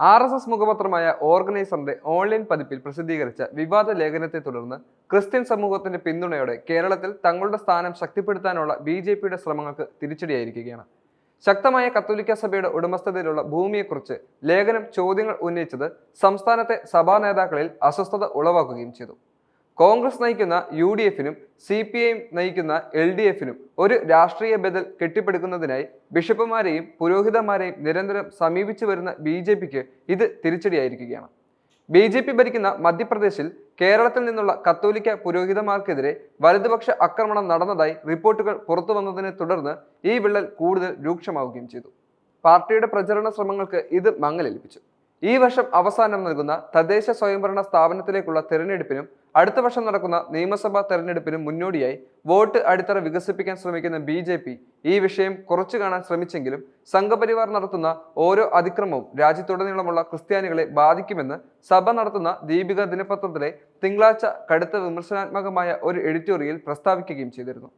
R S S മുഖപത്രമായ ഓർഗനൈസറിന്റെ online പതിപ്പിൽ പ്രസിദ്ധീകരിച്ച വിവാദ ലേഖനത്തെ തുടർന്ന് ക്രിസ്ത്യൻ സമൂഹത്തിന്റെ പിന്തുണയോടെ കേരളത്തിൽ തങ്ങളുടെ സ്ഥാനം ശക്തിപ്പെടുത്താനുള്ള ബി ജെ പിയുടെ ശ്രമങ്ങൾക്ക് തിരിച്ചടിയായിരിക്കുകയാണ്. ശക്തമായ കത്തോലിക്ക സഭയുടെ ഉടമസ്ഥതയിലുള്ള ഭൂമിയെക്കുറിച്ച് ലേഖനം ചോദ്യങ്ങൾ ഉന്നയിച്ചത് സംസ്ഥാനത്തെ സഭാ നേതാക്കളിൽ അസ്വസ്ഥത ഉളവാക്കുകയും ചെയ്തു. കോൺഗ്രസ് നയിക്കുന്ന യു ഡി എഫിനും സി പി ഐ നയിക്കുന്ന എൽ ഡി എഫിനും ഒരു രാഷ്ട്രീയ ബദൽ കെട്ടിപ്പടുക്കുന്നതിനായി ബിഷപ്പുമാരെയും പുരോഹിതന്മാരെയും നിരന്തരം സമീപിച്ചു വരുന്ന ബി ജെ പിക്ക് ഇത് തിരിച്ചടിയായിരിക്കുകയാണ്. ബി ജെ പി ഭരിക്കുന്ന മധ്യപ്രദേശിൽ കേരളത്തിൽ നിന്നുള്ള കത്തോലിക്ക പുരോഹിതന്മാർക്കെതിരെ വലതുപക്ഷ ആക്രമണം നടന്നതായി റിപ്പോർട്ടുകൾ പുറത്തു വന്നതിനെ തുടർന്ന് ഈ വിള്ളൽ കൂടുതൽ രൂക്ഷമാവുകയും ചെയ്തു. പാർട്ടിയുടെ പ്രചരണ ശ്രമങ്ങൾക്ക് ഇത് മങ്ങലേൽപ്പിച്ചു. ഈ വർഷം അവസാനം നൽകുന്ന തദ്ദേശ സ്വയംഭരണ സ്ഥാപനത്തിലേക്കുള്ള തെരഞ്ഞെടുപ്പിനും അടുത്ത വർഷം നടക്കുന്ന നിയമസഭാ തെരഞ്ഞെടുപ്പിന് മുന്നോടിയായി വോട്ട് അടിത്തറ വികസിപ്പിക്കാൻ ശ്രമിക്കുന്ന ബി ജെ പി ഈ വിഷയം കുറച്ചു കാണാൻ ശ്രമിച്ചെങ്കിലും സംഘപരിവാർ നടത്തുന്ന ഓരോ അതിക്രമവും രാജ്യത്തുടനീളമുള്ള ക്രിസ്ത്യാനികളെ ബാധിക്കുമെന്ന് സഭ നടത്തുന്ന ദീപിക ദിനപത്രത്തിലെ തിങ്കളാഴ്ച കടുത്ത വിമർശനാത്മകമായ ഒരു എഡിറ്റോറിയൽ പ്രസ്താവിക്കുകയും ചെയ്തിരുന്നു.